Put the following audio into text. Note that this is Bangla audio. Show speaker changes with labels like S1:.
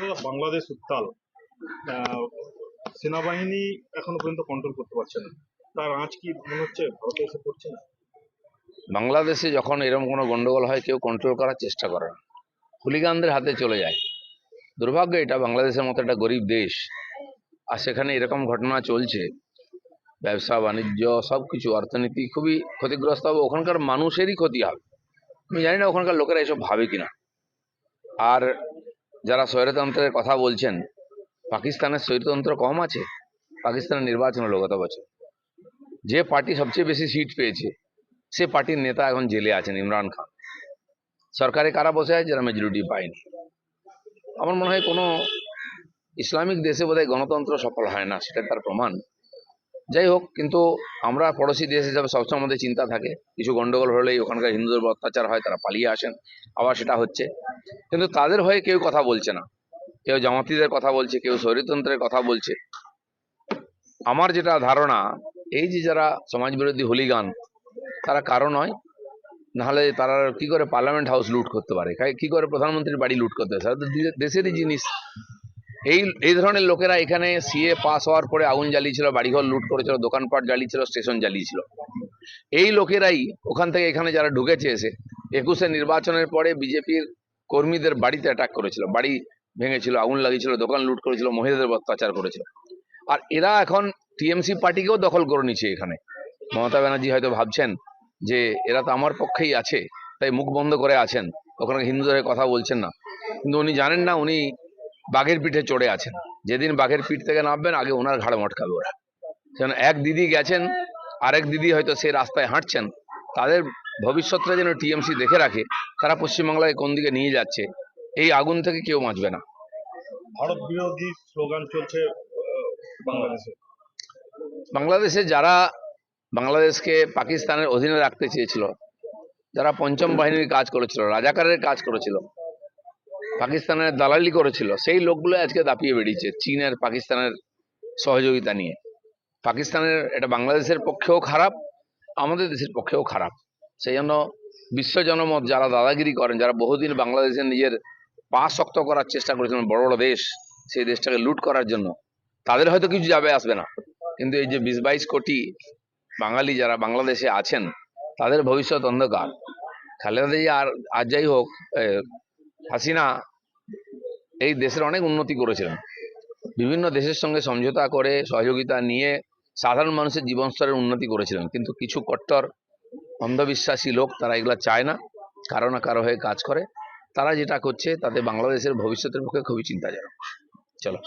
S1: দাদা বাংলাদেশ উত্তাল। সেনাবাহিনী এখনও পর্যন্ত কন্ট্রোল করতে পারছে না। তার আঁচ কি মনে হচ্ছে ভারতে এসে পড়ছে না?
S2: বাংলাদেশে যখন এরকম কোনো গন্ডগোল হয়, কেউ কন্ট্রোল করার চেষ্টা করে না। হুলিগানদের হাতে চলে যায়। দুর্ভাগ্য এটা, বাংলাদেশের মতো একটা গরিব দেশ। আর সেখানে এরকম ঘটনা চলছে। ব্যবসা, বাণিজ্য সব কিছু অর্থনীতি খুবই ক্ষতিগ্রস্ত হবে। ওখানকার মানুষেরই ক্ষতি হবে। আমি জানি না ওখানকার লোকেরা এসব ভাবে কিনা। আর যারা স্বৈরতন্ত্রের কথা বলছেন, পাকিস্তানের স্বৈরতন্ত্র কম আছে? পাকিস্তানের নির্বাচন হলো গত বছর যে পার্টি সবচেয়ে বেশি সিট পেয়েছে, সে পার্টির নেতা এখন জেলে আছেন, ইমরান খান। সরকারে কারা বসে আছে যারা মেজরিটি পায়নি? আমার মনে হয় কোনো ইসলামিক দেশে বোধহয় গণতন্ত্র সফল হয় না, সেটা তার প্রমাণ। যাই হোক কিন্তু আমরা পড়োশি দেশ হিসাবে সবসময় আমাদের চিন্তা থাকে। কিছু গন্ডগোল হলেই ওখানকার হিন্দুদের অত্যাচার হয়, তারা পালিয়ে আসেন, আবার সেটা হচ্ছে। কিন্তু তাদের হয়ে কেউ কথা বলছে না। কেউ জামাতিদের কথা বলছে, কেউ শরীরতন্ত্রের কথা বলছে। আমার যেটা ধারণা, এই যে যারা সমাজবিরোধী হুলিগান, তারা কারও নয়। নাহলে তারা কি করে পার্লামেন্ট হাউস লুট করতে পারে? কি করে প্রধানমন্ত্রীর বাড়ি লুট করতে পারে? দেশেরই জিনিস। এই এই ধরনের লোকেরা এখানে সিএ পাস হওয়ার পরে আগুন জ্বালিয়েছিল, বাড়িঘর লুট করেছিল, দোকানপাট জ্বালিয়েছিল স্টেশন জ্বালিয়েছিল। এই লোকেরাই ওখান থেকে এখানে যারা ঢুকেছে এসে, একুশে নির্বাচনের পরে বিজেপির কর্মীদের বাড়িতে অ্যাটাক করেছিল, বাড়ি ভেঙেছিল, আগুন লাগিয়েছিল, দোকান লুট করেছিল, মহিলাদের অত্যাচার করেছিল। আর এরা এখন টিএমসি পার্টিকেও দখল করে নিচ্ছে এখানে। মমতা ব্যানার্জি হয়তো ভাবছেন যে এরা তো আমার পক্ষেই আছে, তাই মুখ বন্ধ করে আছেন। ওখানে হিন্দুদের কথা বলছেন না। কিন্তু উনি জানেন না, উনি বাঘের পিঠে চড়ে আছেন। যেদিন বাঘের পিঠ থেকে নামবেন আগে ওনার ঘাড়ে মটকাবে ওরা। যেন এক দিদি গেছেন আরেক দিদি হয়তো সে রাস্তায় হাঁটছেন তাদের ভবিষ্যৎটা যেন টিএমসি দেখে রাখে তারা পশ্চিমবাংলায় কোন দিকে নিয়ে যাচ্ছে এই আগুন থেকে কেউ বাঁচবে না।
S1: ভারত বিরোধী স্লোগান চলছে বাংলাদেশে।
S2: বাংলাদেশে যারা বাংলাদেশকে পাকিস্তানের অধীনে রাখতে চেয়েছিল যারা পঞ্চম বাহিনীর কাজ করেছিল রাজাকারের কাজ করেছিল পাকিস্তানের দালালি করেছিল, সেই লোকগুলো আজকে দাপিয়ে বেরিয়েছে চীনের পাকিস্তানের সহযোগিতা নিয়ে। পাকিস্তানের, এটা বাংলাদেশের পক্ষেও খারাপ, আমাদের দেশের পক্ষেও খারাপ। সেই জন্য বিশ্ব জনমত, যারা দাদাগিরি করেন, যারা বহুদিন বাংলাদেশের নিজের পা শক্ত করার চেষ্টা করেছিলেন বড় বড় দেশ, সেই দেশটাকে লুট করার জন্য, তাদের হয়তো কিছু যাবে, আসবে না। কিন্তু এই যে বিশ বাইশ কোটি বাঙালি যারা বাংলাদেশে আছেন, তাদের ভবিষ্যৎ অন্ধকার। খালেদা আর আর যাই হোক হাসিনা এই দেশের অনেক উন্নতি করেছিলেন। বিভিন্ন দেশের সঙ্গে সমঝোতা করে, সহযোগিতা নিয়ে সাধারণ মানুষের জীবন স্তরের উন্নতি করেছিলেন। কিন্তু কিছু কট্টর, অন্ধবিশ্বাসী লোক তারা এগুলো চায় না। কারও না কারও হয়ে কাজ করে। তারা যেটা করছে, তাতে বাংলাদেশের ভবিষ্যতের পক্ষে খুবই চিন্তাজনক। চলো।